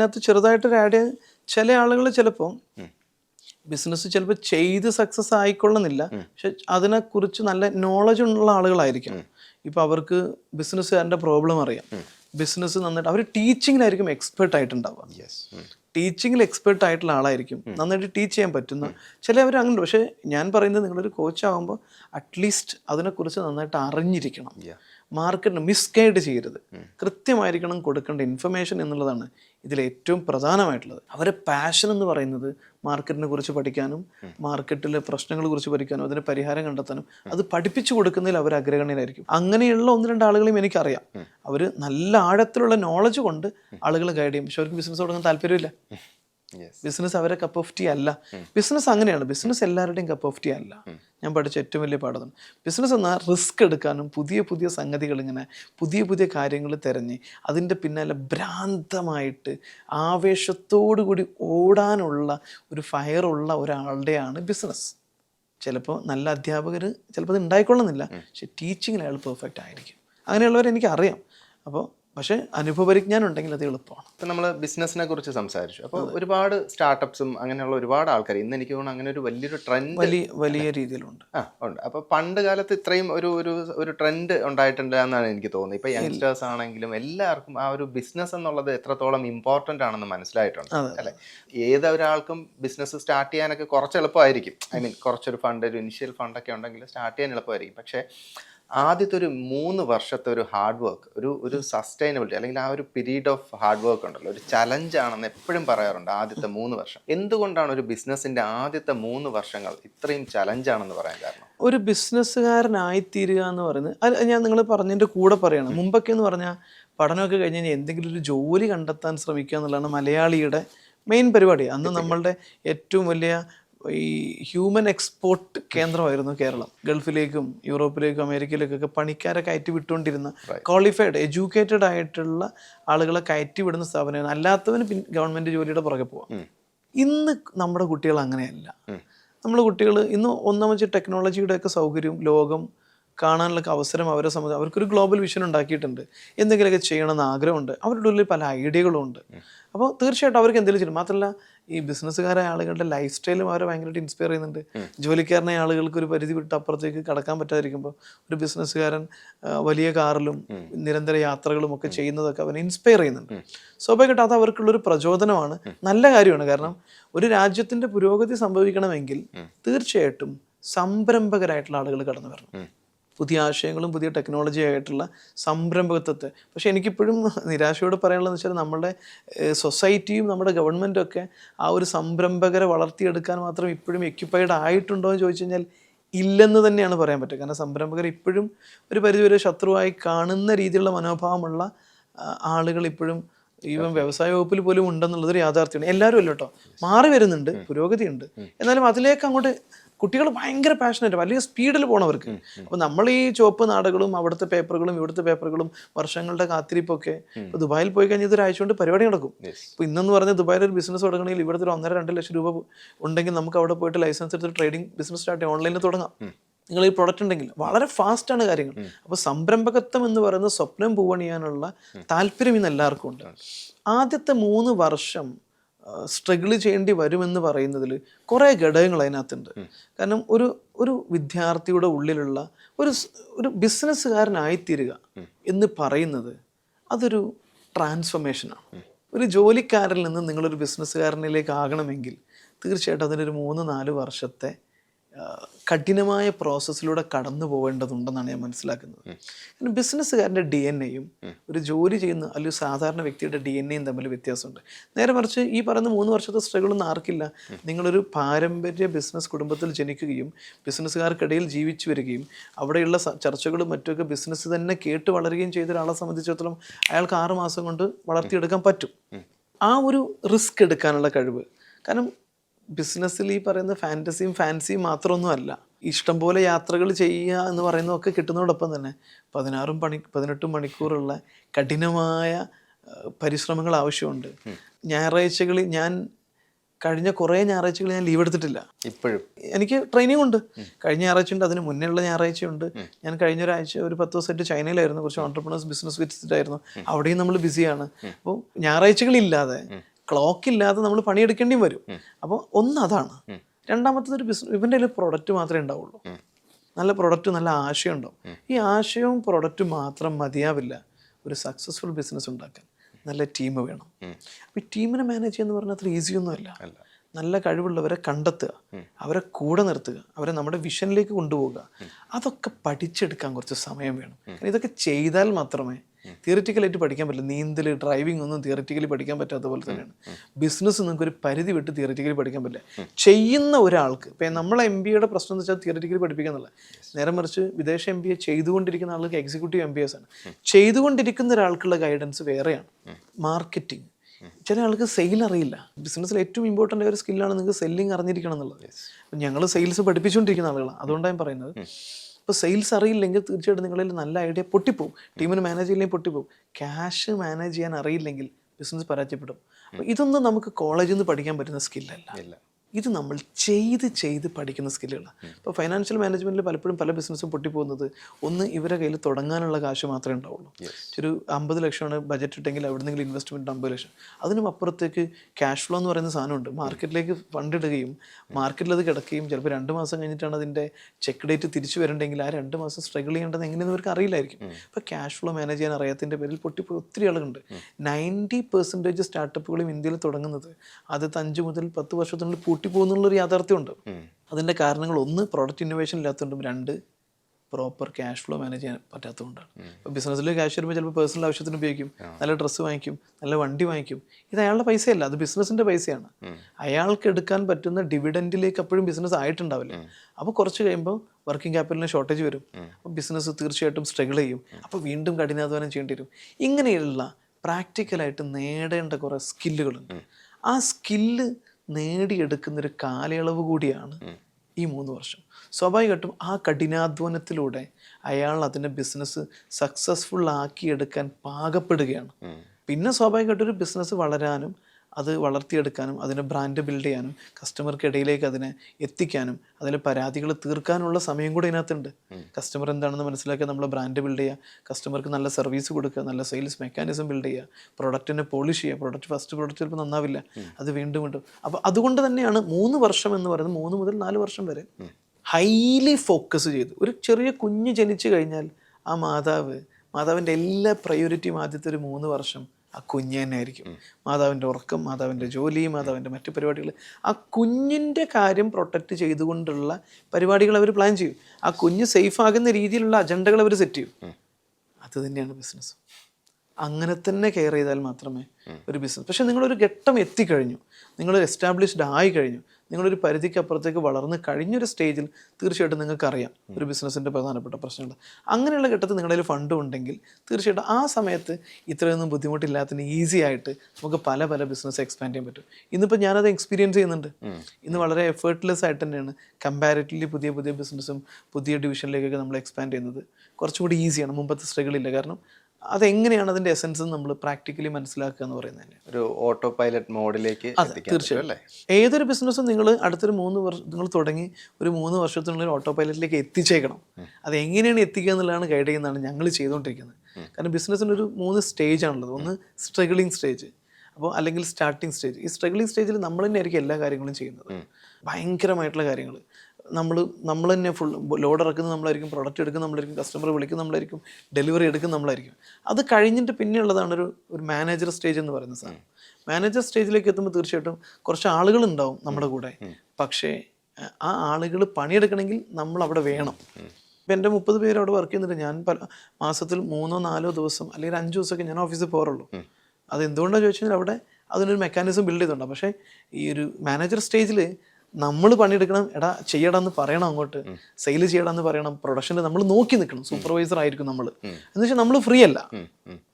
അതിനകത്ത് ചെറുതായിട്ടൊരു ആഡ് ചില ആളുകൾ ചിലപ്പോൾ ബിസിനസ് ചിലപ്പോൾ ചെയ്ത് സക്സസ് ആയിക്കൊള്ളുന്നില്ല. പക്ഷെ അതിനെക്കുറിച്ച് നല്ല നോളജ് ഉള്ള ആളുകളായിരിക്കും ഇപ്പൊ അവർക്ക് ബിസിനസ്സുകാരന്റെ പ്രോബ്ലം അറിയാം. ബിസിനസ് നന്നായിട്ട് അവർ ടീച്ചിങ്ങിലായിരിക്കും എക്സ്പെർട്ട് ആയിട്ടുണ്ടാവുക. ടീച്ചിങ്ങിൽ എക്സ്പെർട്ട് ആയിട്ടുള്ള ആളായിരിക്കും. നന്നായിട്ട് ടീച്ച് ചെയ്യാൻ പറ്റുന്ന ചിലവർ അങ്ങനെ പക്ഷേ ഞാൻ പറയുന്നത് നിങ്ങളൊരു കോച്ചാകുമ്പോൾ അറ്റ്ലീസ്റ്റ് അതിനെക്കുറിച്ച് നന്നായിട്ട് അറിഞ്ഞിരിക്കണം. മാർക്കറ്റിന് മിസ്ഗൈഡ് ചെയ്യരുത്. കൃത്യമായിരിക്കണം കൊടുക്കേണ്ട ഇൻഫർമേഷൻ എന്നുള്ളതാണ് ഇതിൽ ഏറ്റവും പ്രധാനമായിട്ടുള്ളത്. അവരെ പാഷൻ എന്ന് പറയുന്നത് മാർക്കറ്റിനെ കുറിച്ച് പഠിക്കാനും മാർക്കറ്റിലെ പ്രശ്നങ്ങളെ കുറിച്ച് പഠിക്കാനും അതിന് പരിഹാരം കണ്ടെത്താനും അത് പഠിപ്പിച്ചു കൊടുക്കുന്നതിൽ അവർ അഗ്രഗണ്യരായിരിക്കും. അങ്ങനെയുള്ള ഒന്ന് രണ്ട് ആളുകളെയും എനിക്കറിയാം. അവർ നല്ല ആഴത്തിലുള്ള നോളജ് കൊണ്ട് ആളുകൾ ഗൈഡ് ചെയ്യും. പക്ഷെ അവർക്ക് ബിസിനസ് തുടങ്ങാൻ താല്പര്യമില്ല. ബിസിനസ് അവരെ കപ്പ് ഓഫ് ടീ അല്ല. ബിസിനസ് അങ്ങനെയാണ്. ബിസിനസ് എല്ലാവരുടെയും കപ്പ് ഓഫ് ടീ അല്ല. ഞാൻ പഠിച്ച ഏറ്റവും വലിയ പാഠം ബിസിനസ് എന്നാൽ റിസ്ക് എടുക്കാനും പുതിയ പുതിയ സംഗതികൾ ഇങ്ങനെ പുതിയ പുതിയ കാര്യങ്ങൾ തിരഞ്ഞ് അതിന്റെ പിന്നാലെ ഭ്രാന്തമായിട്ട് ആവേശത്തോടു കൂടി ഓടാനുള്ള ഒരു ഫയറുള്ള ഒരാളുടെയാണ് ബിസിനസ് ചിലപ്പോൾ നല്ല അധ്യാപകർ ചിലപ്പോൾ അത് ഉണ്ടായിക്കൊള്ളുന്നില്ല. പക്ഷെ ടീച്ചിങ്ങിൽ അയാൾ പെർഫെക്റ്റ് ആയിരിക്കും. അങ്ങനെയുള്ളവരെ എനിക്കറിയാം. അപ്പോൾ പക്ഷേ അനുഭവപരിജ്ഞാനം ഉണ്ടെങ്കിൽ അത് എളുപ്പമാണ്. ഇപ്പം നമ്മൾ ബിസിനസ്സിനെ കുറിച്ച് സംസാരിച്ചു. അപ്പോൾ ഒരുപാട് സ്റ്റാർട്ടപ്സും അങ്ങനെയുള്ള ഒരുപാട് ആൾക്കാർ ഇന്ന് എനിക്ക് തോന്നുന്നു അങ്ങനെ ഒരു വലിയൊരു ട്രെൻഡ് വലിയ വലിയ രീതിയിലുണ്ട്. ആ ഉണ്ട്. അപ്പോൾ പണ്ട് കാലത്ത് ഇത്രയും ഒരു ഒരു ഒരു ട്രെൻഡ് ഉണ്ടായിട്ടുണ്ട് എന്നാണ് എനിക്ക് തോന്നുന്നത്. ഇപ്പോൾ യങ്സ്റ്റേഴ്സ് ആണെങ്കിലും എല്ലാവർക്കും ആ ഒരു ബിസിനസ് എന്നുള്ളത് എത്രത്തോളം ഇമ്പോർട്ടന്റ് ആണെന്ന് മനസ്സിലായിട്ടുണ്ട്. അല്ലേ? ഏത് ഒരാൾക്കും ബിസിനസ് സ്റ്റാർട്ട് ചെയ്യാനൊക്കെ കുറച്ച് എളുപ്പമായിരിക്കും. ഐ മീൻ കുറച്ചൊരു ഫണ്ട് ഒരു ഇനിഷ്യൽ ഫണ്ടൊക്കെ ഉണ്ടെങ്കിൽ സ്റ്റാർട്ട് ചെയ്യാൻ എളുപ്പമായിരിക്കും. പക്ഷേ ആദ്യത്തെ ഒരു മൂന്ന് വർഷത്തെ ഒരു ഹാർഡ് വർക്ക് ഒരു ഒരു സസ്റ്റൈനബിലിറ്റി അല്ലെങ്കിൽ ആ ഒരു പീരീഡ് ഓഫ് ഹാർഡ് വർക്ക് ഉണ്ടല്ലോ ഒരു ചലഞ്ച് ആണെന്ന് എപ്പോഴും പറയാറുണ്ട് ആദ്യത്തെ മൂന്ന് വർഷം. എന്തുകൊണ്ടാണ് ഒരു ബിസിനസിന്റെ ആദ്യത്തെ മൂന്ന് വർഷങ്ങൾ ഇത്രയും ചലഞ്ച് ആണെന്ന് പറയാൻ കാരണം? ഒരു ബിസിനസ്സുകാരനായിത്തീരുക എന്ന് പറയുന്നത് അത് ഞാൻ നിങ്ങൾ പറഞ്ഞതിന്റെ കൂടെ പറയണം. മുമ്പൊക്കെ എന്ന് പറഞ്ഞാൽ പഠനമൊക്കെ കഴിഞ്ഞ് കഴിഞ്ഞാൽ എന്തെങ്കിലും ഒരു ജോലി കണ്ടെത്താൻ ശ്രമിക്കുക എന്നുള്ളതാണ് മലയാളിയുടെ മെയിൻ പരിപാടി. അന്ന് നമ്മളുടെ ഏറ്റവും വലിയ ഈ ഹ്യൂമൻ എക്സ്പോർട്ട് കേന്ദ്രമായിരുന്നു കേരളം. ഗൾഫിലേക്കും യൂറോപ്പിലേക്കും അമേരിക്കയിലേക്കൊക്കെ പണിക്കാരെ കയറ്റി വിട്ടുകൊണ്ടിരുന്ന ക്വാളിഫൈഡ് എഡ്യൂക്കേറ്റഡ് ആയിട്ടുള്ള ആളുകളെ കയറ്റി വിടുന്ന സ്ഥാപനമാണ് അല്ലാത്തവന് പിന്നെ ഗവൺമെന്റ് ജോലിയുടെ പുറകെ പോവാം. ഇന്ന് നമ്മുടെ കുട്ടികൾ അങ്ങനെയല്ല. നമ്മുടെ കുട്ടികൾ ഇന്ന് ഒന്നാമത് ടെക്നോളജിയുടെ ഒക്കെ സൗകര്യം ലോകം കാണാനുള്ള അവസരം അവരെ സംബന്ധിച്ച് അവർക്കൊരു ഗ്ലോബൽ വിഷൻ ഉണ്ടാക്കിയിട്ടുണ്ട്. എന്തെങ്കിലുമൊക്കെ ചെയ്യണമെന്ന് ആഗ്രഹമുണ്ട്. അവരുടെ ഉള്ളിൽ പല ഐഡിയകളും ഉണ്ട് അപ്പോൾ തീർച്ചയായിട്ടും അവർക്ക് എന്തെങ്കിലും ചെയ്യണം. മാത്രമല്ല ഈ ബിസിനസ്സുകാരായ ആളുകളുടെ ലൈഫ് സ്റ്റൈലും അവരെ ഭയങ്കരമായിട്ട് ഇൻസ്പയർ ചെയ്യുന്നുണ്ട്. ജോലിക്കാരനായ ആളുകൾക്ക് ഒരു പരിധി വിട്ട് അപ്പുറത്തേക്ക് കടക്കാൻ പറ്റാതിരിക്കുമ്പോൾ ഒരു ബിസിനസ്സുകാരൻ വലിയ കാറിലും നിരന്തര യാത്രകളും ഒക്കെ ചെയ്യുന്നതൊക്കെ അവനെ ഇൻസ്പയർ ചെയ്യുന്നുണ്ട്. സ്വാഭാവികമായിട്ട് അത് അവർക്കുള്ളൊരു പ്രചോദനമാണ്. നല്ല കാര്യമാണ്. കാരണം ഒരു രാജ്യത്തിന്റെ പുരോഗതി സംഭവിക്കണമെങ്കിൽ തീർച്ചയായിട്ടും സംരംഭകരായിട്ടുള്ള ആളുകൾ കടന്നു വരണം. പുതിയ ആശയങ്ങളും പുതിയ ടെക്നോളജി ആയിട്ടുള്ള സംരംഭകത്വത്തെ. പക്ഷെ എനിക്കിപ്പോഴും നിരാശയോട് പറയാനുള്ളതെന്ന് വെച്ചാൽ നമ്മുടെ സൊസൈറ്റിയും നമ്മുടെ ഗവൺമെന്റും ഒക്കെ ആ ഒരു സംരംഭകരെ വളർത്തിയെടുക്കാൻ മാത്രം ഇപ്പോഴും എക്യുപ്പൈഡ് ആയിട്ടുണ്ടോ എന്ന് ചോദിച്ചു കഴിഞ്ഞാൽ ഇല്ലെന്ന് തന്നെയാണ് പറയാൻ പറ്റുക. കാരണം സംരംഭകർ ഇപ്പോഴും ഒരു പരിധിവരെ ശത്രുവായി കാണുന്ന രീതിയിലുള്ള മനോഭാവമുള്ള ആളുകൾ ഇപ്പോഴും ഈവൻ വ്യവസായ വകുപ്പിൽ പോലും ഉണ്ടെന്നുള്ളതൊരു യാഥാർത്ഥ്യമാണ്. എല്ലാവരും അല്ല കേട്ടോ? മാറി വരുന്നുണ്ട് പുരോഗതിയുണ്ട്. എന്നാലും അതിലേക്ക് അങ്ങോട്ട് കുട്ടികൾ ഭയങ്കര പാഷനറ്റ് വലിയ സ്പീഡിൽ പോണവർക്ക്. അപ്പൊ നമ്മൾ ഈ ചുവപ്പ് നാടുകളും അവിടുത്തെ പേപ്പറുകളും ഇവിടുത്തെ പേപ്പറുകളും വർഷങ്ങളുടെ കാത്തിരിപ്പൊക്കെ ദുബായിൽ പോയി കഴിഞ്ഞാൽ ഇതൊരാഴ്ച കൊണ്ട് പരിപാടി നടക്കും. ഇപ്പൊ ഇന്നെന്ന് പറഞ്ഞാൽ ദുബായിൽ ഒരു ബിസിനസ് തുടങ്ങണമെങ്കിൽ ഇവിടുത്തെ ഒരു ഒന്നര രണ്ട് ലക്ഷം രൂപ ഉണ്ടെങ്കിൽ നമുക്ക് അവിടെ പോയിട്ട് ലൈസൻസ് എടുത്തിട്ട് ട്രേഡിംഗ് ബിസിനസ് സ്റ്റാർട്ട് ചെയ്യാം ഓൺലൈനിൽ തുടങ്ങാം. നിങ്ങൾ ഈ പ്രൊഡക്റ്റ് ഉണ്ടെങ്കിൽ വളരെ ഫാസ്റ്റ് ആണ് കാര്യങ്ങൾ. അപ്പോൾ സംരംഭകത്വം എന്ന് പറയുന്ന സ്വപ്നം പൂവണിയാനുള്ള താല്പര്യം ഇന്ന് എല്ലാവർക്കും ഉണ്ട്. ആദ്യത്തെ മൂന്ന് വർഷം സ്ട്രഗിൾ ചെയ്യേണ്ടി വരുമെന്ന് പറയുന്നതിൽ കുറേ ഘടകങ്ങൾ അതിനകത്തുണ്ട്. കാരണം ഒരു ഒരു വിദ്യാർത്ഥിയുടെ ഉള്ളിലുള്ള ഒരു ഒരു ബിസിനസ്സുകാരനായിത്തീരുക എന്ന് പറയുന്നത് അതൊരു ട്രാൻസ്ഫർമേഷനാണ് ഒരു ജോലിക്കാരിൽ നിന്ന് നിങ്ങളൊരു ബിസിനസ്സുകാരനിലേക്ക് ആകണമെങ്കിൽ തീർച്ചയായിട്ടും അതിനൊരു മൂന്ന് നാല് വർഷത്തെ കഠിനമായ പ്രോസസ്സിലൂടെ കടന്നു പോകേണ്ടതുണ്ടെന്നാണ് ഞാൻ മനസ്സിലാക്കുന്നത്. പിന്നെ ബിസിനസ്സുകാരന്റെ ഡി എൻ എയും ഒരു ജോലി ചെയ്യുന്ന അല്ലെങ്കിൽ സാധാരണ വ്യക്തിയുടെ ഡി എൻ എയും തമ്മിൽ വ്യത്യാസമുണ്ട്. നേരെ മറിച്ച് ഈ പറയുന്ന മൂന്ന് വർഷത്തെ സ്ട്രഗിളൊന്നും ആർക്കില്ല. നിങ്ങളൊരു പാരമ്പര്യ ബിസിനസ് കുടുംബത്തിൽ ജനിക്കുകയും ബിസിനസ്സുകാർക്കിടയിൽ ജീവിച്ചു വരികയും അവിടെയുള്ള ചർച്ചകളും മറ്റുമൊക്കെ ബിസിനസ് തന്നെ കേട്ട് വളരുകയും ചെയ്ത ഒരാളെ സംബന്ധിച്ചിടത്തോളം അയാൾക്ക് ആറ് മാസം കൊണ്ട് വളർത്തിയെടുക്കാൻ പറ്റും. ആ ഒരു റിസ്ക് എടുക്കാനുള്ള കഴിവ്. കാരണം ബിസിനസ്സിൽ ഈ പറയുന്ന ഫാന്റസിയും ഫാൻസിയും മാത്രമൊന്നും അല്ല ഇഷ്ടംപോലെ യാത്രകൾ ചെയ്യുക എന്ന് പറയുന്നതൊക്കെ കിട്ടുന്നതോടൊപ്പം തന്നെ പതിനാറും പണി പതിനെട്ടും മണിക്കൂറുള്ള കഠിനമായ പരിശ്രമങ്ങൾ ആവശ്യമുണ്ട്. ഞായറാഴ്ചകളിൽ ഞാൻ കഴിഞ്ഞ കുറേ ഞായറാഴ്ചകൾ ഞാൻ ലീവ് എടുത്തിട്ടില്ല. ഇപ്പോഴും? എനിക്ക് ട്രെയിനിങ് ഉണ്ട്. കഴിഞ്ഞ ഞായറാഴ്ച ഉണ്ട് അതിന് മുന്നേ ഉള്ള ഞായറാഴ്ചയുണ്ട് ഞാൻ കഴിഞ്ഞ ഒരാഴ്ച ഒരു പത്ത് ദിവസമായിട്ട് ചൈനയിലായിരുന്നു കുറച്ച് ഓണ്ടർപ്രണേഴ്സ് ബിസിനസ് വിസിറ്റ് ആയിരുന്നു. അവിടെയും നമ്മൾ ബിസിയാണ് അപ്പോൾ ഞായറാഴ്ചകളില്ലാതെ ക്ലോക്ക് ഇല്ലാതെ നമ്മൾ പണിയെടുക്കേണ്ടിയും വരും. അപ്പോൾ ഒന്ന് അതാണ്. രണ്ടാമത്തത് ഒരു ബിസിനസ് ഇവന്റെ കയ്യിൽ പ്രൊഡക്റ്റ് മാത്രമേ ഉണ്ടാവുള്ളൂ. നല്ല പ്രൊഡക്റ്റ് നല്ല ആശയം ഉണ്ടാവും. ഈ ആശയവും പ്രൊഡക്റ്റും മാത്രം മതിയാവില്ല ഒരു സക്സസ്ഫുൾ ബിസിനസ് ഉണ്ടാക്കാൻ. നല്ല ടീം വേണം. അപ്പോൾ ഈ ടീമിനെ മാനേജ് ചെയ്യുന്ന പറഞ്ഞാൽ അത്ര ഈസി ഒന്നുമല്ല നല്ല കഴിവുള്ളവരെ കണ്ടെത്തുക. അവരെ കൂടെ നിർത്തുക. അവരെ നമ്മുടെ വിഷനിലേക്ക് കൊണ്ടുപോകുക. അതൊക്കെ പഠിച്ചെടുക്കാൻ കുറച്ച് സമയം വേണം. ഇതൊക്കെ ചെയ്താൽ മാത്രമേ തിയറിറ്റിക്കലായിട്ട് പഠിക്കാൻ പറ്റില്ല. നീന്തൽ ഡ്രൈവിംഗ് ഒന്നും തിയറിറ്റിക്കലി പഠിക്കാൻ പറ്റാത്ത പോലെ തന്നെയാണ്. ബിസിനസ് നിങ്ങൾക്ക് ഒരു പരിധി വിട്ട് തിയറിറ്റിക്കലി പഠിക്കാൻ പറ്റില്ല. ചെയ്യുന്ന ഒരാൾക്ക് ഇപ്പം നമ്മളെ എം ബിയുടെ പ്രശ്നം എന്ന് വെച്ചാൽ തിയറിറ്റിക്കലി പഠിപ്പിക്കുക എന്നുള്ള നേരെ മറിച്ച് വിദേശ എം ബി എ ചെയ്തുകൊണ്ടിരിക്കുന്ന ആൾക്ക് എക്സിക്യൂട്ടീവ് എം ബി എസ് ആണ്. ചെയ്തുകൊണ്ടിരിക്കുന്ന ഒരാൾക്കുള്ള ഗൈഡൻസ് വേറെയാണ്. മാർക്കറ്റിംഗ് ചില ആൾക്ക് സെയിൽ അറിയില്ല. ബിസിനസ്സിൽ ഏറ്റവും ഇമ്പോർട്ടന്റ് ഒരു സ്കില്ലാണ് നിങ്ങൾക്ക് സെല്ലിംഗ് അറിഞ്ഞിരിക്കണം എന്നുള്ളത്. ഞങ്ങൾ സെയിൽസ് പഠിപ്പിച്ചുകൊണ്ടിരിക്കുന്ന ആളുകളാണ്. അതുകൊണ്ടാണ് ഞാൻ പറയുന്നത്. ഇപ്പോൾ സെയിൽസ് അറിയില്ലെങ്കിൽ തീർച്ചയായിട്ടും നിങ്ങളിൽ നല്ല ഐഡിയ പൊട്ടിപ്പോവും. ടീമിന് മാനേജ് ചെയ്യില്ലെങ്കിൽ പൊട്ടിപ്പോവും. ക്യാഷ് മാനേജ് ചെയ്യാൻ അറിയില്ലെങ്കിൽ ബിസിനസ് പരാജയപ്പെടും. അപ്പോൾ ഇതൊന്നും നമുക്ക് കോളേജിൽ നിന്ന് പഠിക്കാൻ പറ്റുന്ന സ്കില്ലല്ല ഇത് നമ്മൾ ചെയ്ത് ചെയ്ത് പഠിക്കുന്ന സ്കില്ലുകളാണ് ഇപ്പോൾ ഫൈനാൻഷ്യൽ മാനേജ്മെന്റിൽ പലപ്പോഴും പല ബിസിനസ്സും പൊട്ടിപ്പോകുന്നത് ഒന്ന് ഇവരെ കയ്യിൽ തുടങ്ങാനുള്ള കാശ് മാത്രമേ ഉണ്ടാവുള്ളൂ. ഒരു അമ്പത് ലക്ഷമാണ് ബജറ്റ് ഇട്ടെങ്കിൽ അവിടെ നിന്നെങ്കിലും ഇൻവെസ്റ്റ്മെന്റ് അമ്പത് ലക്ഷം. അതിനും അപ്പുറത്തേക്ക് ക്യാഷ് ഫ്ലോ എന്ന് പറയുന്ന സാധനമുണ്ട്. മാർക്കറ്റിലേക്ക് ഫണ്ട് ഇടുകയും മാർക്കറ്റിൽ അത് കിടക്കുകയും ചിലപ്പോൾ രണ്ട് മാസം കഴിഞ്ഞിട്ടാണ് അതിന്റെ ചെക്ക് ഡേറ്റ് തിരിച്ചു വരണ്ടെങ്കിൽ ആ രണ്ട് മാസം സ്ട്രഗിൾ ചെയ്യേണ്ടത് എങ്ങനെയെന്ന് അവർക്ക് അറിയില്ലായിരിക്കും. അപ്പോൾ ക്യാഷ് ഫ്ലോ മാനേജ് ചെയ്യാൻ അറിയാത്തതിന്റെ പേരിൽ പൊട്ടിപ്പോയി ഒത്തിരി ആളുകളുണ്ട്. നയന്റി പെർസെന്റേജ് സ്റ്റാർട്ടപ്പുകളും ഇന്ത്യയിൽ തുടങ്ങുന്നത് അത് അഞ്ച് മുതൽ പത്ത് വർഷത്തിനുള്ളിൽ പൂട്ടിപ്പോകുന്നുള്ളൊരു യാഥാർത്ഥ്യമുണ്ട്. അതിന്റെ കാരണങ്ങൾ ഒന്ന് പ്രോഡക്റ്റ് ഇന്നോവേഷൻ ഇല്ലാത്തതുകൊണ്ടും രണ്ട് പ്രോപ്പർ ക്യാഷ് ഫ്ലോ മാനേജ് ചെയ്യാൻ പറ്റാത്തതുകൊണ്ടാണ്. ഇപ്പോൾ ബിസിനസ്സിൽ ക്യാഷ് വരുമ്പോൾ ചിലപ്പോൾ പേഴ്സണൽ ആവശ്യത്തിന് ഉപയോഗിക്കും നല്ല ഡ്രസ്സ് വാങ്ങിക്കും നല്ല വണ്ടി വാങ്ങിക്കും. ഇത് അയാളുടെ പൈസയല്ല അത് ബിസിനസ്സിന്റെ പൈസയാണ്. അയാൾക്ക് എടുക്കാൻ പറ്റുന്ന ഡിവിഡന്റിലേക്ക് അപ്പോഴും ബിസിനസ് ആയിട്ടുണ്ടാവില്ല. അപ്പോൾ കുറച്ച് കഴിയുമ്പോൾ വർക്കിംഗ് ക്യാപിറ്റലിന് ഷോർട്ടേജ് വരും. അപ്പോൾ ബിസിനസ് തീർച്ചയായിട്ടും സ്ട്രഗിൾ ചെയ്യും. അപ്പോൾ വീണ്ടും കഠിനാധ്വാനം ചെയ്യേണ്ടി വരും. ഇങ്ങനെയുള്ള പ്രാക്ടിക്കലായിട്ട് നേടേണ്ട കുറേ സ്കില്ലുകളുണ്ട് ആ സ്കില്ല് നേടിയെടുക്കുന്ന ഒരു കാലയളവ് കൂടിയാണ് ഈ മൂന്ന് വർഷം. സ്വാഭാവികമായിട്ടും ആ കഠിനാധ്വാനത്തിലൂടെ അയാൾ അതിന്റെ ബിസിനസ് സക്സസ്ഫുൾ ആക്കിയെടുക്കാൻ പാകപ്പെടുകയാണ്. പിന്നെ സ്വാഭാവികമായിട്ടും ഒരു ബിസിനസ് വളരാനും അത് വളർത്തിയെടുക്കാനും അതിനെ ബ്രാൻഡ് ബിൽഡ് ചെയ്യാനും കസ്റ്റമർക്ക് ഇടയിലേക്ക് അതിനെ എത്തിക്കാനും അതിലെ പരാതികൾ തീർക്കാനുള്ള സമയം കൂടി ഇതിനകത്തുണ്ട്. കസ്റ്റമർ എന്താണെന്ന് മനസ്സിലാക്കി നമ്മൾ ബ്രാൻഡ് ബിൽഡ് ചെയ്യുക കസ്റ്റമർക്ക് നല്ല സർവീസ് കൊടുക്കുക നല്ല സെയിൽസ് മെക്കാനിസം ബിൽഡ് ചെയ്യുക പ്രൊഡക്റ്റിനെ പോളിഷ് ചെയ്യുക പ്രൊഡക്റ്റ് ഫസ്റ്റ് പ്രൊഡക്റ്റ് ചിലപ്പോൾ നന്നാവില്ല. അത് വീണ്ടും വീണ്ടും. അപ്പോൾ അതുകൊണ്ട് തന്നെയാണ് മൂന്ന് വർഷം എന്ന് പറയുന്നത് മൂന്ന് മുതൽ നാല് വർഷം വരെ ഹൈലി ഫോക്കസ് ചെയ്ത്. ഒരു ചെറിയ കുഞ്ഞ് ജനിച്ചു കഴിഞ്ഞാൽ ആ മാതാവ് മാതാവിന്റെ എല്ലാ പ്രയോറിറ്റിയും ആദ്യത്തെ ഒരു മൂന്ന് വർഷം ആ കുഞ്ഞ് തന്നെ ആയിരിക്കും മാതാവിന്റെ ഉറക്കം മാതാവിന്റെ ജോലി മാതാവിന്റെ മറ്റു പരിപാടികൾ. ആ കുഞ്ഞിന്റെ കാര്യം പ്രൊട്ടക്റ്റ് ചെയ്തുകൊണ്ടുള്ള പരിപാടികൾ അവർ പ്ലാൻ ചെയ്യും. ആ കുഞ്ഞ് സേഫ് ആകുന്ന രീതിയിലുള്ള അജണ്ടകൾ അവർ സെറ്റ് ചെയ്യും. അത് തന്നെയാണ് ബിസിനസ് അങ്ങനെ തന്നെ കെയർ ചെയ്താൽ മാത്രമേ ഒരു ബിസിനസ് പക്ഷേ നിങ്ങളൊരു ഘട്ടം എത്തിക്കഴിഞ്ഞു. നിങ്ങൾ എസ്റ്റാബ്ലിഷ്ഡ് ആയി കഴിഞ്ഞു. നിങ്ങളൊരു പരിധിക്ക് അപ്പുറത്തേക്ക് വളർന്ന് കഴിഞ്ഞൊരു സ്റ്റേജിൽ തീർച്ചയായിട്ടും നിങ്ങൾക്ക് അറിയാം ഒരു ബിസിനസ്സിന്റെ പ്രധാനപ്പെട്ട പ്രശ്നങ്ങൾ. അങ്ങനെയുള്ള ഘട്ടത്തിൽ നിങ്ങളുടെ ഫണ്ടും ഫണ്ട് ഉണ്ടെങ്കിൽ തീർച്ചയായിട്ടും ആ സമയത്ത് ഇത്രയൊന്നും ബുദ്ധിമുട്ടില്ലാത്തതിന് ഈസി ആയിട്ട് നമുക്ക് പല പല ബിസിനസ് എക്സ്പാൻഡ് ചെയ്യാൻ പറ്റും. ഇന്നിപ്പോൾ ഞാനത് എക്സ്പീരിയൻസ് ചെയ്യുന്നുണ്ട്. ഇന്ന് വളരെ എഫേർട്ട്ലെസ് ആയിട്ട് തന്നെയാണ് കമ്പാരിറ്റീവ്ലി പുതിയ പുതിയ ബിസിനസ്സും പുതിയ ഡിവിഷനിലേക്കൊക്കെ നമ്മൾ എക്സ്പാൻഡ് ചെയ്യുന്നത്. കുറച്ചുകൂടി ഈസിയാണ് മുമ്പത്തെ സ്ട്രഗിൾ ഇല്ല. കാരണം അതെങ്ങനെയാണ് അതിന്റെ എസൻസ് നമ്മൾ പ്രാക്ടിക്കലി മനസ്സിലാക്കുക എന്ന് പറയുന്നത് തന്നെ ഒരു ഓട്ടോ പൈലറ്റ് മോഡിലേക്ക് അല്ലേ? ഏതൊരു ബിസിനസ്സും നിങ്ങൾ അടുത്തൊരു മൂന്ന് വർഷം നിങ്ങൾ തുടങ്ങി ഒരു മൂന്ന് വർഷത്തിനുള്ളിൽ ഓട്ടോ പൈലറ്റിലേക്ക് എത്തിച്ചേക്കണം. അത് എങ്ങനെയാണ് എത്തിക്കുക എന്നുള്ളതാണ് ഗൈഡ് ചെയ്യുന്നതാണ് ഞങ്ങൾ ചെയ്തുകൊണ്ടിരിക്കുന്നത്. കാരണം ബിസിനസ്സിന് ഒരു മൂന്ന് സ്റ്റേജ് ആണുള്ളത്. ഒന്ന് സ്ട്രഗിളിങ് സ്റ്റേജ് അപ്പോൾ അല്ലെങ്കിൽ സ്റ്റാർട്ടിങ് സ്റ്റേജ് ഈ സ്ട്രഗിളിങ് സ്റ്റേജിൽ നമ്മൾ തന്നെ ആയിരിക്കും എല്ലാ കാര്യങ്ങളും ചെയ്യുന്നത്. ഭയങ്കരമായിട്ടുള്ള കാര്യങ്ങൾ നമ്മൾ നമ്മൾ തന്നെ ഫുൾ ലോഡ് ഇറക്കുന്നത് നമ്മളായിരിക്കും പ്രൊഡക്റ്റ് എടുക്കുന്ന നമ്മളായിരിക്കും കസ്റ്റമർ വിളിക്കുന്നത് നമ്മളായിരിക്കും ഡെലിവറി എടുക്കുന്ന നമ്മളായിരിക്കും. അത് കഴിഞ്ഞിട്ട് പിന്നെയുള്ളതാണ് ഒരു ഒരു മാനേജർ സ്റ്റേജ് എന്ന് പറയുന്ന സാധനം മാനേജർ സ്റ്റേജിലേക്ക് എത്തുമ്പോൾ തീർച്ചയായിട്ടും കുറച്ച് ആളുകൾ ഉണ്ടാവും നമ്മുടെ കൂടെ. പക്ഷേ ആ ആളുകൾ പണിയെടുക്കണമെങ്കിൽ നമ്മൾ അവിടെ വേണം. ഇപ്പം എന്റെ മുപ്പത് പേര് അവിടെ വർക്ക് ചെയ്യുന്നുണ്ട്. ഞാൻ പല മാസത്തിൽ മൂന്നോ നാലോ ദിവസം അല്ലെങ്കിൽ അഞ്ച് ദിവസമൊക്കെ ഞാൻ ഓഫീസിൽ പോകാറുള്ളൂ. അത് എന്തുകൊണ്ടാണ് ചോദിച്ചു കഴിഞ്ഞാൽ അവിടെ അതിനൊരു മെക്കാനിസം ബിൽഡ് ചെയ്തിട്ടുണ്ട്. പക്ഷേ ഈ ഒരു മാനേജർ സ്റ്റേജിൽ നമ്മൾ പണിയെടുക്കണം എടാ ചെയ്യടാന്ന് പറയണം അങ്ങോട്ട് സെയിൽ ചെയ്യടാന്ന് പറയണം പ്രൊഡക്ഷനിൽ നമ്മൾ നോക്കി നിൽക്കണം സൂപ്പർവൈസർ ആയിരിക്കും നമ്മൾ എന്ന് വെച്ചാൽ നമ്മൾ ഫ്രീ അല്ല.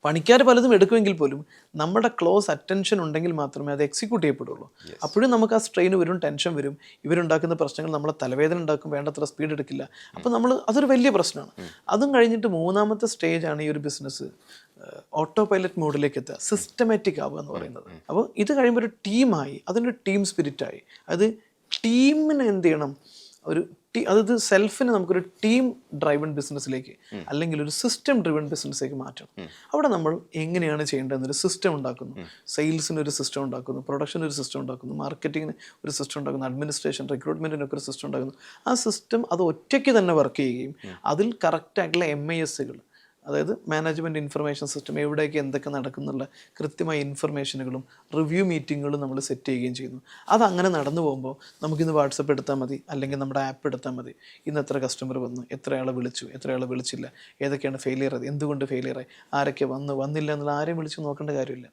പണിക്കാർ പലതും എടുക്കുമെങ്കിൽ പോലും നമ്മുടെ ക്ലോസ് അറ്റൻഷൻ ഉണ്ടെങ്കിൽ മാത്രമേ അത് എക്സിക്യൂട്ട് ചെയ്യപ്പെടുള്ളൂ. അപ്പോഴും നമുക്ക് ആ സ്ട്രെയിൻ വരും ടെൻഷൻ വരും. ഇവരുണ്ടാക്കുന്ന പ്രശ്നങ്ങൾ നമ്മളെ തലവേദന ഉണ്ടാക്കും വേണ്ടത്ര സ്പീഡ് എടുക്കില്ല. അപ്പോൾ നമ്മൾ അതൊരു വലിയ പ്രശ്നമാണ്. അതും കഴിഞ്ഞിട്ട് മൂന്നാമത്തെ സ്റ്റേജ് ആണ് ഈ ഒരു ബിസിനസ് ഓട്ടോ പൈലറ്റ് മോഡിലേക്ക് എത്തുക. സിസ്റ്റമാറ്റിക് ആവുക എന്ന് പറയുന്നത്. അപ്പോൾ ഇത് കഴിയുമ്പോൾ ഒരു ടീമായി അതിനൊരു ടീം സ്പിരിറ്റായി അത് ടീമിന് എന്ത് ചെയ്യണം? ഒരു ടീ അതായത് സെൽഫിനെ നമുക്കൊരു ടീം ഡ്രൈവൺ ബിസിനസ്സിലേക്ക് അല്ലെങ്കിൽ ഒരു സിസ്റ്റം ഡ്രിവൺ ബിസിനസ്സിലേക്ക് മാറ്റണം. അവിടെ നമ്മൾ എങ്ങനെയാണ് ചെയ്യേണ്ടതെന്നൊരു സിസ്റ്റം ഉണ്ടാക്കുന്നു. സെയിൽസിന് ഒരു സിസ്റ്റം ഉണ്ടാക്കുന്നു പ്രൊഡക്ഷന് ഒരു സിസ്റ്റം ഉണ്ടാക്കുന്നു മാർക്കറ്റിങ്ങിന് ഒരു സിസ്റ്റം ഉണ്ടാക്കുന്നു അഡ്മിനിസ്ട്രേഷൻ റിക്രൂട്ട്മെന്റിനൊക്കെ ഒരു സിസ്റ്റം ഉണ്ടാക്കുന്നു. ആ സിസ്റ്റം അത് ഒറ്റയ്ക്ക് തന്നെ വർക്ക് ചെയ്യുകയും അതിൽ കറക്റ്റായിട്ടുള്ള എം ഐ എസ്സുകൾ അതായത് മാനേജ്മെന്റ് ഇൻഫർമേഷൻ സിസ്റ്റം എവിടെയൊക്കെ എന്തൊക്കെ നടക്കുന്നുള്ള കൃത്യമായ ഇൻഫർമേഷനുകളും റിവ്യൂ മീറ്റിങ്ങുകളും നമ്മൾ സെറ്റ് ചെയ്യുകയും ചെയ്യുന്നു. അതങ്ങനെ നടന്നു പോകുമ്പോൾ നമുക്കിന്ന് വാട്സപ്പ് എടുത്താൽ മതി അല്ലെങ്കിൽ നമ്മുടെ ആപ്പ് എടുത്താൽ മതി. ഇന്ന് എത്ര കസ്റ്റമർ വന്നു എത്രയാളെ വിളിച്ചു എത്രയാളെ വിളിച്ചില്ല ഏതൊക്കെയാണ് ഫെയിലിയർ ആയത് എന്തുകൊണ്ട് ഫെയിലിയർ ആയി ആരൊക്കെ വന്നു വന്നില്ല എന്നുള്ള ആരെയും വിളിച്ച് നോക്കേണ്ട കാര്യമില്ല.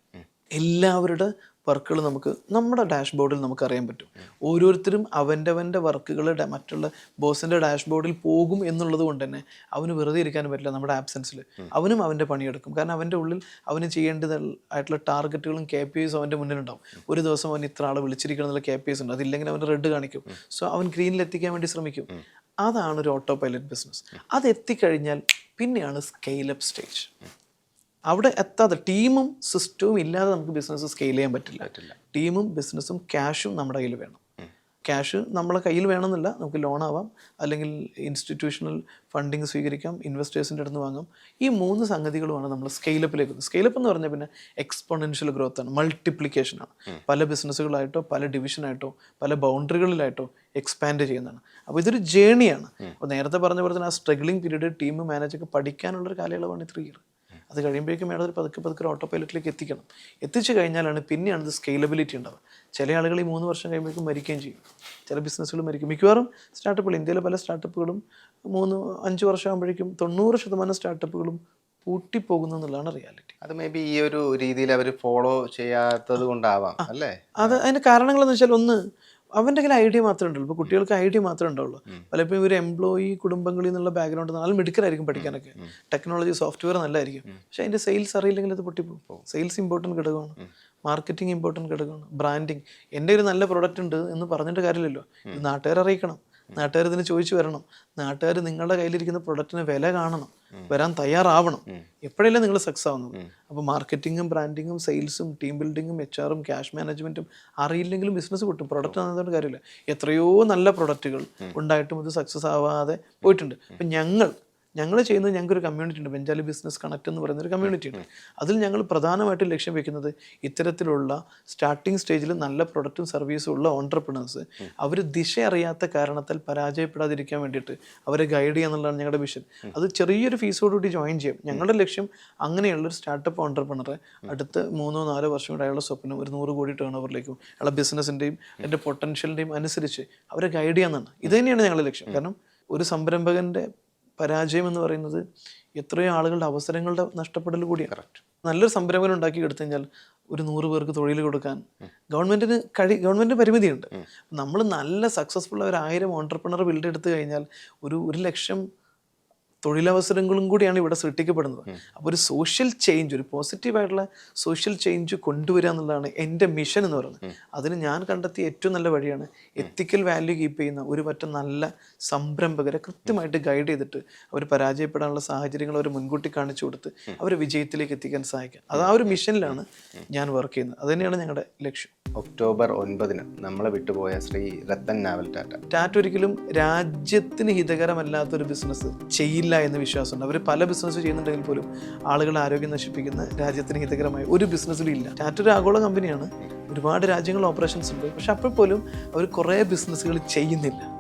എല്ലാവരുടെ വർക്കുകൾ നമുക്ക് നമ്മുടെ ഡാഷ്ബോർഡിൽ നമുക്ക് അറിയാൻ പറ്റും. ഓരോരുത്തരും അവന്റെവന്റെ അവന്റെ വർക്കുകൾ മറ്റുള്ള ബോസിന്റെ ഡാഷ്ബോർഡിൽ പോകും എന്നുള്ളത് കൊണ്ട് തന്നെ അവന് വെറുതെ ഇരിക്കാനും പറ്റില്ല നമ്മുടെ ആബ്സെൻസിൽ അവനും അവന്റെ പണിയെടുക്കും. കാരണം അവന്റെ ഉള്ളിൽ അവന് ചെയ്യേണ്ടത് ആയിട്ടുള്ള ടാർഗറ്റുകളും കെ പി ഐസും അവന്റെ മുന്നിലുണ്ടാവും ഒരു ദിവസം അവൻ ഇത്ര ആൾ വിളിച്ചിരിക്കണം എന്നുള്ള കെ പി ഐസ് ഉണ്ട്. അതില്ലെങ്കിൽ അവൻ റെഡ് കാണിക്കും. സോ അവൻ ഗ്രീനിൽ എത്തിക്കാൻ വേണ്ടി ശ്രമിക്കും. അതാണ് ഒരു ഓട്ടോ പൈലറ്റ് ബിസിനസ് അത് എത്തിക്കഴിഞ്ഞാൽ പിന്നെയാണ് സ്കെയിലപ്പ് സ്റ്റേജ് അവിടെ എത്താതെ ടീമും സിസ്റ്റവും ഇല്ലാതെ നമുക്ക് ബിസിനസ് സ്കെയിൽ ചെയ്യാൻ പറ്റില്ല. ടീമും ബിസിനസ്സും ക്യാഷും നമ്മുടെ കയ്യിൽ വേണം. ക്യാഷ് നമ്മളെ കയ്യിൽ വേണമെന്നില്ല. നമുക്ക് ലോണാവാം അല്ലെങ്കിൽ ഇൻസ്റ്റിറ്റ്യൂഷണൽ ഫണ്ടിങ് സ്വീകരിക്കാം. ഇൻവെസ്റ്റേഴ്സിന്റെ അടുത്ത് വാങ്ങാം. ഈ മൂന്ന് സംഗതികളുമാണ് നമ്മൾ സ്കെയിലപ്പിലേക്ക് സ്കെയിലപ്പ് എന്ന് പറഞ്ഞാൽ പിന്നെ എക്സ്പോണൻഷ്യൽ ഗ്രോത്ത് ആണ്. മൾട്ടിപ്ലിക്കേഷൻ ആണ്. പല ബിസിനസ്സുകളായിട്ടോ പല ഡിവിഷനായിട്ടോ പല ബൗണ്ടറികളിലായിട്ടോ എക്സ്പാൻഡ് ചെയ്യുന്നതാണ്. അപ്പോൾ ഇതൊരു ജേണിയാണ് അപ്പോൾ നേരത്തെ പറഞ്ഞ പോലെ തന്നെ ആ സ്ട്രഗ്ലിംഗ് പീരീഡ് ടീം മാനേജൊക്കെ പഠിക്കാനുള്ളൊരു കാലയളവാണ് ത്രീ ഇയർ അത് കഴിയുമ്പോഴേക്കും മേഡം ഒരു പതുക്കെ പതുക്കെ ഓട്ടോ പൈലറ്റിലേക്ക് എത്തിക്കണം. എത്തിച്ചു കഴിഞ്ഞാലാണ് പിന്നെയാണ് ഇത് സ്കെയിലബിലിറ്റി ഉണ്ടാവുക. ചില ആളുകൾ ഈ മൂന്ന് വർഷം കഴിയുമ്പോഴേക്കും മരിക്കുകയും ചെയ്യും. ചില ബിസിനസ്സുകൾ മരിക്കും. മിക്കവാറും സ്റ്റാർട്ടപ്പുകൾ ഇന്ത്യയിലെ പല സ്റ്റാർട്ടപ്പുകളും മൂന്ന് അഞ്ച് വർഷം ആകുമ്പോഴേക്കും തൊണ്ണൂറ് ശതമാനം സ്റ്റാർട്ടപ്പുകളും പൂട്ടിപ്പോകുന്നു എന്നുള്ളതാണ് റിയാലിറ്റി അത് മേ ബി ഈ ഒരു രീതിയിൽ അവർ ഫോളോ ചെയ്യാത്തത് കൊണ്ടാവാം അല്ലേ? അത് അതിന് കാരണങ്ങളെന്ന് വെച്ചാൽ ഒന്ന് അവന്റെ കയ്യിൽ ഐഡിയ മാത്രമേ ഉണ്ടാവുള്ളൂ ഇപ്പോൾ കുട്ടികൾക്ക് ഐഡിയ മാത്രമേ ഉണ്ടാവുള്ളൂ. പലപ്പോഴും ഇവർ എംപ്ലോയി കുടുംബങ്ങളിൽ നിന്നുള്ള ബാക്ക്ഗ്രൗണ്ട് നല്ല മിടുക്കരായിരിക്കും പഠിക്കാനൊക്കെ. ടെക്നോളജി സോഫ്റ്റ്വെയർ നല്ലതായിരിക്കും പക്ഷെ അതിന്റെ സെയിൽസ് അറിയില്ലെങ്കിൽ അത് പൊട്ടിപ്പോകും സെയിൽസ് ഇമ്പോർട്ടന്റ് ഘടകമാണ്. മാർക്കറ്റിംഗ് ഇമ്പോർട്ടന്റ് ഘടകമാണ്. ബ്രാൻഡിങ് എന്റെ ഒരു നല്ല പ്രോഡക്റ്റ് ഉണ്ട് എന്ന് പറഞ്ഞിട്ട് കാര്യമില്ലല്ലോ. ഇത് നാട്ടുകാരെ അറിയിക്കണം. നാട്ടുകാർ ഇതിന് ചോദിച്ചു വരണം. നാട്ടുകാർ നിങ്ങളുടെ കയ്യിലിരിക്കുന്ന പ്രൊഡക്റ്റിന് വില കാണണം. വരാൻ തയ്യാറാവണം. എപ്പോഴല്ലേ നിങ്ങൾ സക്സസ് ആവുന്നത്? അപ്പോൾ മാർക്കറ്റിങ്ങും ബ്രാൻഡിങ്ങും സെയിൽസും ടീം ബിൽഡിങ്ങും എച്ച് ആറും ക്യാഷ് മാനേജ്മെന്റും അറിയില്ലെങ്കിലും ബിസിനസ് കിട്ടും. പ്രൊഡക്റ്റ് ആണെന്നതുകൊണ്ട് കാര്യമില്ല. എത്രയോ നല്ല പ്രൊഡക്റ്റുകൾ ഉണ്ടായിട്ടും ഇത് സക്സസ് ആവാതെ പോയിട്ടുണ്ട്. അപ്പം ഞങ്ങൾ ഞങ്ങൾ ചെയ്യുന്നത് ഞങ്ങൾക്കൊരു കമ്മ്യൂണിറ്റി ഉണ്ട്. ബെഞ്ചാലി ബിസിനസ് കണക്ട് എന്ന് പറയുന്ന ഒരു കമ്മ്യൂണിറ്റി ഉണ്ട്. അതിൽ ഞങ്ങൾ പ്രധാനമായിട്ടും ലക്ഷ്യം വെക്കുന്നത് ഇത്തരത്തിലുള്ള സ്റ്റാർട്ടിംഗ് സ്റ്റേജിൽ നല്ല പ്രൊഡക്റ്റും സർവീസും ഉള്ള ഓണ്ടർപ്രണേഴ്സ് അവർ ദിശ അറിയാത്ത കാരണത്താൽ പരാജയപ്പെടാതിരിക്കാൻ വേണ്ടിയിട്ട് അവരെ ഗൈഡ് ചെയ്യുക എന്നുള്ളതാണ് ഞങ്ങളുടെ മിഷൻ അത് ചെറിയൊരു ഫീസോടുകൂടി ജോയിൻ ചെയ്യും. ഞങ്ങളുടെ ലക്ഷ്യം അങ്ങനെയുള്ള ഒരു സ്റ്റാർട്ടപ്പ് ഓണ്ടർപ്രണറെ അടുത്ത മൂന്നോ നാലോ വർഷം കൂടെ അയാളുടെ സ്വപ്നം ഒരു നൂറ് കോടി ടേൺ ഓവറിലേക്കും അയാളുടെ ബിസിനസ്സിന്റെയും അതിന്റെ പൊട്ടൻഷ്യലിന്റെയും അനുസരിച്ച് അവരെ ഗൈഡ് ചെയ്യാന്നാണ് ഇത് തന്നെയാണ് ഞങ്ങളുടെ ലക്ഷ്യം. കാരണം ഒരു സംരംഭകന്റെ പരാജയം എന്ന് പറയുന്നത് എത്രയോ ആളുകളുടെ അവസരങ്ങളുടെ നഷ്ടപ്പെടൽ കൂടിയാണ്. നല്ലൊരു സംരംഭം ഉണ്ടാക്കി എടുത്തു കഴിഞ്ഞാൽ ഒരു നൂറ് പേർക്ക് തൊഴിൽ കൊടുക്കാൻ ഗവൺമെന്റിന് കഴി ഗവൺമെന്റിന് പരിമിതിയുണ്ട്. നമ്മൾ നല്ല സക്സസ്ഫുൾ ഒരു ആയിരം ഓണ്ടർപ്രണർ ബിൽഡ് എടുത്തു കഴിഞ്ഞാൽ ഒരു ഒരു ലക്ഷം തൊഴിലവസരങ്ങളും കൂടിയാണ് ഇവിടെ സൃഷ്ടിക്കപ്പെടുന്നത്. അപ്പോൾ ഒരു സോഷ്യൽ ചേഞ്ച് ഒരു പോസിറ്റീവായിട്ടുള്ള സോഷ്യൽ ചേഞ്ച് കൊണ്ടുവരിക എന്നുള്ളതാണ് എന്റെ മിഷൻ എന്ന് പറയുന്നത്. അതിന് ഞാൻ കണ്ടെത്തിയ ഏറ്റവും നല്ല വഴിയാണ് എത്തിക്കൽ വാല്യൂ കീപ്പ് ചെയ്യുന്ന ഒരു പറ്റം നല്ല സംരംഭകരെ കൃത്യമായിട്ട് ഗൈഡ് ചെയ്തിട്ട് അവർ പരാജയപ്പെടാനുള്ള സാഹചര്യങ്ങൾ അവർ മുൻകൂട്ടി കാണിച്ചു കൊടുത്ത് അവരെ വിജയത്തിലേക്ക് എത്തിക്കാൻ സഹായിക്കുക. അത് ആ ഒരു മിഷനിലാണ് ഞാൻ വർക്ക് ചെയ്യുന്നത്. അത് തന്നെയാണ് ഞങ്ങളുടെ ലക്ഷ്യം. ഒക്ടോബർ ഒൻപതിന് നമ്മളെ വിട്ടുപോയ ശ്രീ രത്തൻ നാവൽ ടാറ്റ. ടാറ്റ ഒരിക്കലും രാജ്യത്തിന് ഹിതകരമല്ലാത്തൊരു ബിസിനസ് ചെയ്യില്ല എന്ന് വിശ്വാസമുണ്ട്. അവർ പല ബിസിനസ് ചെയ്യുന്നുണ്ടെങ്കിൽ പോലും ആളുകളെ ആരോഗ്യം നശിപ്പിക്കുന്ന രാജ്യത്തിന് ഹിതകരമായ ഒരു ബിസിനസ്സിലും ഇല്ല. ടാറ്റ ഒരു ആഗോള കമ്പനിയാണ് ഒരുപാട് രാജ്യങ്ങളിൽ ഓപ്പറേഷൻസ് ഉണ്ട്. പക്ഷെ അപ്പോൾ പോലും അവർ കുറേ ബിസിനസ്സുകൾ ചെയ്യുന്നില്ല.